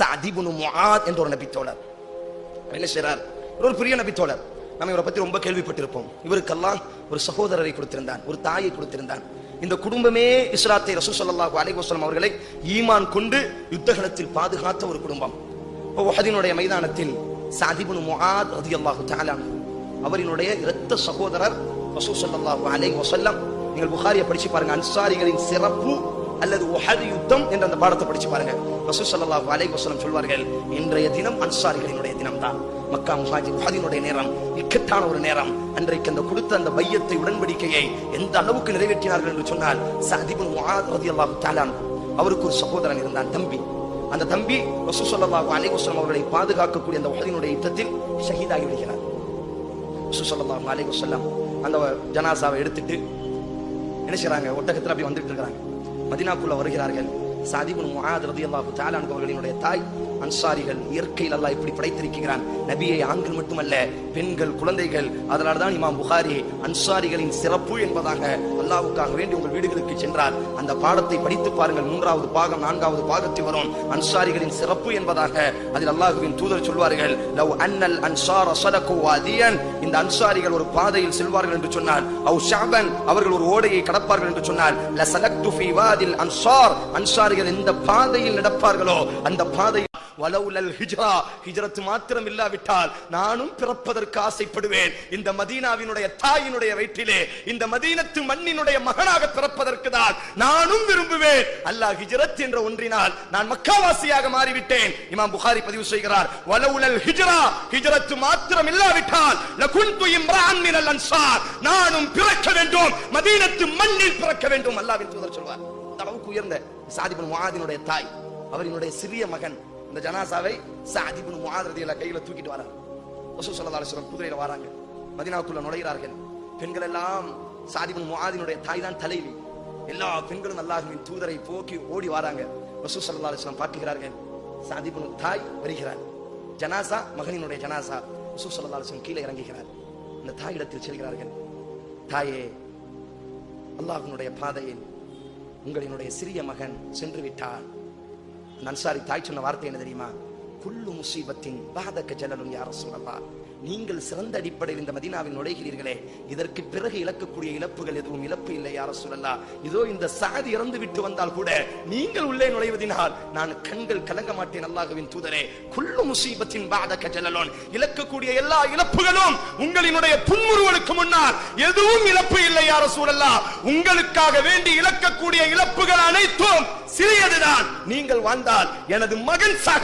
சதிபுனு முஆத் என்ற ஒரு நபித்தோழர். என்ன செய்றார்? ஒரு பெரிய நபித்தோழர். நம்ம இவரை பத்தி ரொம்ப கேள்விப்பட்டிருப்போம். இவருக்கெல்லாம் ஒரு சகோதரரை கொடுத்திருந்தான் ஒரு தாயை கொடுத்திருந்தான். இந்த குடும்பமே இஸ்லாத்தை ரசூ சல்லாஹூ அலைஹி அவர்களை ஈமான் கொண்டு யுத்தகலத்தில் பாதுகாத்த ஒரு குடும்பம். ஒஹதினுடைய மைதானத்தில் சாதிபுனு முஆத் ரதி அல்லாஹு தாலான் அவரினுடைய இரத்த சகோதரர் ரசூ சல்லாஹூ அலைஹி வஸல்லம். நீங்கள் புகாரியை படிச்சு பாருங்க. அன்சாரிகளின் சிறப்பு அல்லது உஹது யுத்தம் என்ற அந்த பாடத்தை படிச்சு பாருங்க. ரசூ ஸல்லல்லாஹு அலை வசலம் சொல்வார்கள் இன்றைய தினம் அன்சாரிகளினுடைய தினம் தான் மக்கா முஹாஜி உஹதினுடைய நேரம் இக்கட்டான ஒரு நேரம். அன்றைக்கு அந்த கொடுத்த அந்த பையத்தை உடன்படிக்கையை எந்த அளவுக்கு நிறைவேற்றினார்கள் என்று சொன்னால் சஹதிபுன் முஆத் ரலியல்லாஹு தஆலா அவருக்கு ஒரு சகோதரன் இருந்தான் தம்பி. அந்த தம்பி ரசூ ஸல்லல்லாஹு அலைஹி வஸல்லம் அவர்களை பாதுகாக்கக்கூடிய அந்த உஹதினுடைய யுத்தத்தில் ஷஹீதாகி விடுகிறார். ரசூ ஸல்லல்லாஹு அலைஹி அந்த ஜனாசாவை எடுத்துட்டு என்ன செய்றாங்க? ஒட்டகத்துல அப்படி வந்துட்டு இருக்கிறாங்க. மதினாக்குள்ள வருகிறார்கள். சாதிபுன் முஹாத் ரதி அல்லாஹு தாலான் அவர்களினுடைய தாய் அன்சாரிகள் இயற்கையில் அல்லாஹ் இப்படி படைத்திருக்கிறான். நபியை ஆண்கள் மட்டுமல்ல பெண்கள் குழந்தைகள் அதனால தான் இமாம் புகாரி அன்சாரிகளின் சிறப்பு என்பதாக அல்லாவுக்காக வேண்டி உங்கள் வீடுகளுக்கு சென்றால் அந்த பாடத்தை படித்து பாருங்கள் மூன்றாவது பாகம் நான்காவது பாகத்தில் வரும். அன்சாரிகளின் சிறப்பு என்பதாக அதில் அல்லாஹுவின் தூதர் சொல்வார்கள். லவ் அன்னல் அன்சார சலகு வாதியன். இந்த அன்சாரிகள் ஒரு பாதையில் செல்வார்கள் என்று சொன்னால் அவு ஷாபன். அவர்கள் ஒரு ஓடையை கடப்பார்கள் என்று சொன்னால் லசலக்து ஃபீ வாதில் அன்சார். அன்சாரிகள் எந்த பாதையில் நடப்பார்களோ அந்த பாதையில் வலவுலல் ஹிஜ்ரா ஹிஜ்ரத் மாத்திரம் இல்லாவிட்டால் நானும் பிறப்பதற்கு ஆசைப்படுவேன். இந்த மதீனாவினுடைய தாயினுடைய வயிற்றிலே இந்த மதீனத்து மண்ணினுடைய மகனாக பிறப்பதற்கு தான் நானும் விரும்புவேன். அல்லாஹ் ஹிஜ்ரத் என்ற ஒன்றினால் நான் மக்காவாசியாக மாறிவிட்டேன். இமாம் புகாரி பதிவு செய்கிறார் வலவுலல் ஹிஜ்ரா ஹிஜ்ரத் மாத்திரம் இல்லாவிட்டால் லகுந்து இம்ரான் மினல் அன்சார் நானும் பிறக்க வேண்டும் மதீனத்து மண்ணில் பிறக்க வேண்டும். அல்லாஹ் என்று சொல்வார். அளவுக்கு உயர்ந்த சாதிபன் முகாதினுடைய தாய் அவரினுடைய சிறிய மகன் இந்த ஜனாசாவை சாதிபுன் முகாதிரதியில கையில தூக்கிட்டு வராங்க. ரசூல் ஸல்லல்லாஹு குதிரையில வராங்க. மதினாவுக்குள்ள நுழைகிறார்கள். பெண்கள் எல்லாம் சாதிபுன் முகாதினுடைய தாய் தான் தலைவி. எல்லா பெண்களும் அல்லாஹ்வின் தூதரை போக்கி ஓடி வராங்க. ரசூல் ஸல்லல்லாஹு அலைஹி பார்க்கிறார்கள். சாதிபுன் தாய் வருகிறார் ஜனாசா மகனினுடைய ஜனாசா. ரசூல் ஸல்லல்லாஹு கீழே இறங்குகிறார். இந்த தாயிடத்தில் செல்கிறார்கள். தாயே அல்லாஹினுடைய பாதையின் உங்களினுடைய சிறிய மகன் சென்று விட்டார் அந்த அன்சாரி தாய் சொன்ன வார்த்தை என்ன தெரியுமா? குல்லு முசீபத்தின் பாதக்க ஜலலும் யார சொல்லலாம் நீங்கள் சிறந்த அடிப்படையில் இந்த மதினாவில் நுழைகிறீர்களே இதற்கு பிறகு இழக்கக்கூடிய இழப்புகள் எதுவும் இழப்பு இல்லை யார சொல்லலாம் இதோ இந்த சாதி இறந்து விட்டு வந்தால் கூட நீங்கள் உள்ளே நுழைவதினால் நான் கண்கள் கலங்க மாட்டேன் அல்லாஹுவின் தூதரே. குள்ளு முசீபத்தின் பாதக்க ஜலலோன் இழக்கக்கூடிய எல்லா இழப்புகளும் உங்களினுடைய புன்முறுவலுக்கு முன்னால் எதுவும் இழப்பு இல்லை யார சூழல்லா உங்களுக்காக வேண்டி இழக்கக்கூடிய இழப்புகள் அனைத்தும் சிறியதுதான். நீங்கள் வாழ்ந்தால் எனது மகன் சக